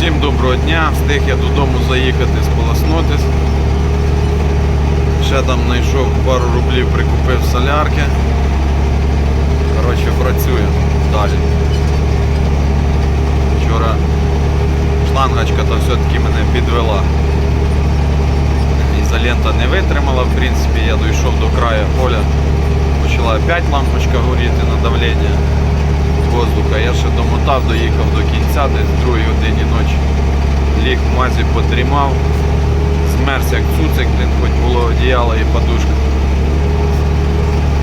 Всім доброго дня, встиг я додому заїхати, сполоснутись. Ще там знайшов пару рублів, прикупив солярки. Коротше, працюємо далі. Вчора шлангочка то все-таки мене підвела. Ізолента не витримала, в принципі, я дійшов до краю поля. Почала опять лампочка горіти на давлення воздуха. Я ще домотав, доїхав до кінця, десь в другій годині в мазі подрімав, змерз як цуцик, блін, хоч було одіяло і подушка.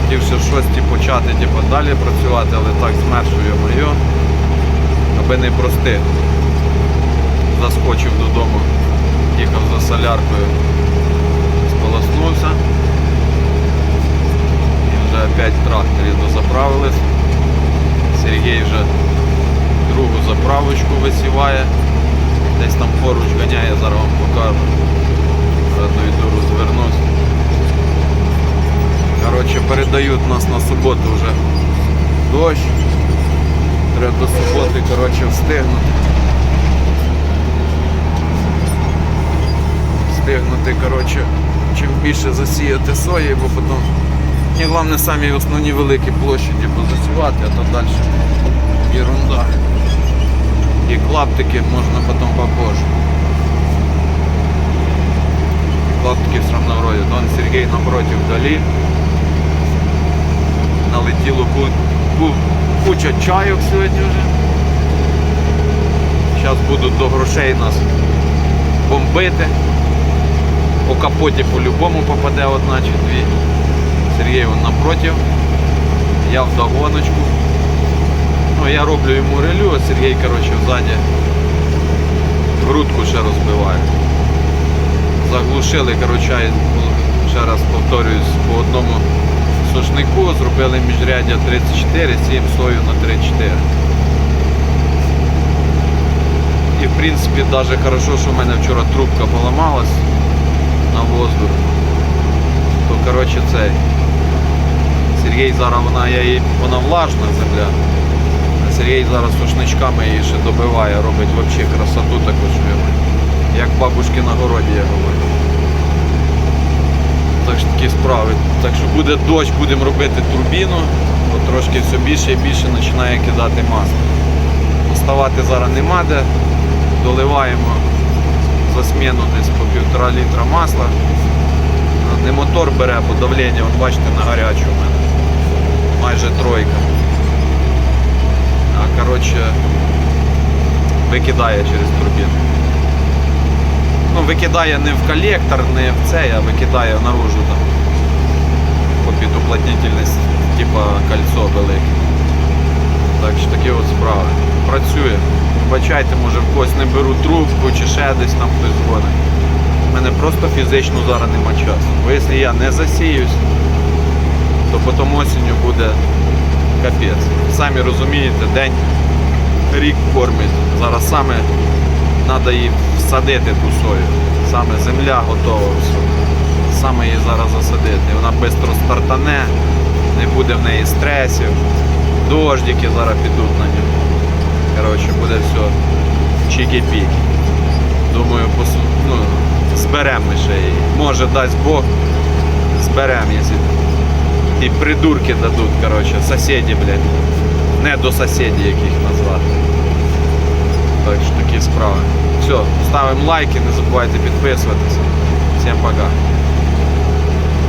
Хотів ще щось ті, почати типу, далі працювати, але так змершую моє, аби не прости. Заскочив додому, їхав за соляркою, сполоснувся. І вже опять в тракторі дозаправились. Сергій вже другу заправочку висіває. Десь там поруч ганяє, зараз вам покажу. Одну йду розвернусь. Коротше, передають нас на суботу вже дощ. Треба до суботи коротше, встигнути. Встигнути, коротше, чим більше засіяти сої, бо потім і головне самі основні великі площаді позасівати, а то далі ерунда. І клаптики можна потім попозже. Клаптики все равно вроде. Дон Сергій напротив вдалі. Налетіло ку- ку- куча чайок сьогодні вже. Зараз будуть до грошей нас бомбити. По капоті по-любому попаде одна чи дві. Сергій вон напротив. Я в догоночку. Ну, я роблю йому релю, а Сергій, коротше, ззаді грудку ще розбиває. Заглушили, коротше, ще раз повторююсь, по одному сушнику зробили міжряддя 34, 7 сою на 3-4. І в принципі навіть хорошо, що в мене вчора трубка поламалась на воздух. То коротше цей. Сергій зараз вона, я їй, вона влажна земля. Сергій зараз сушничками її ще добиває, робить взагалі красоту таку, що як бабушки на городі, я говорю. Так що такі справи. Так що буде дощ, будемо робити турбіну, бо трошки все більше і більше починає кидати масло. Доставати зараз нема де. Доливаємо за зміну десь по півтора літра масла. Не мотор бере, бо давлення, от бачите, на гарячу в мене. Майже тройка. Коротше викидає через турбіну. Ну, викидає не в колектор, не в цей, а викидає наружу там. По підуплотнительність, типа кольцо велике. Так що такі от справи. Працює. Вибачайте, може в когось не беру трубку чи ще десь там хтось дзвонить. У мене просто фізично зараз нема часу. Бо якщо я не засіюсь, то потім осінню буде капець. Самі розумієте, день рік кормить. Зараз саме треба її всадити ту сою. Саме земля готова. Саме її зараз засадити. Вона швидко стартане, не буде в неї стресів, дождики зараз підуть на нього. Коротше, буде все чікі-піки. Думаю, посу... ну, зберемо ще її. Може дасть Бог, зберемо, якщо і придурки дадуть, коротше, сусіді, блядь. Не до сусідів, яких назвати. Так що такі справи. Все, ставимо лайки, не забувайте підписуватися. Всім пока.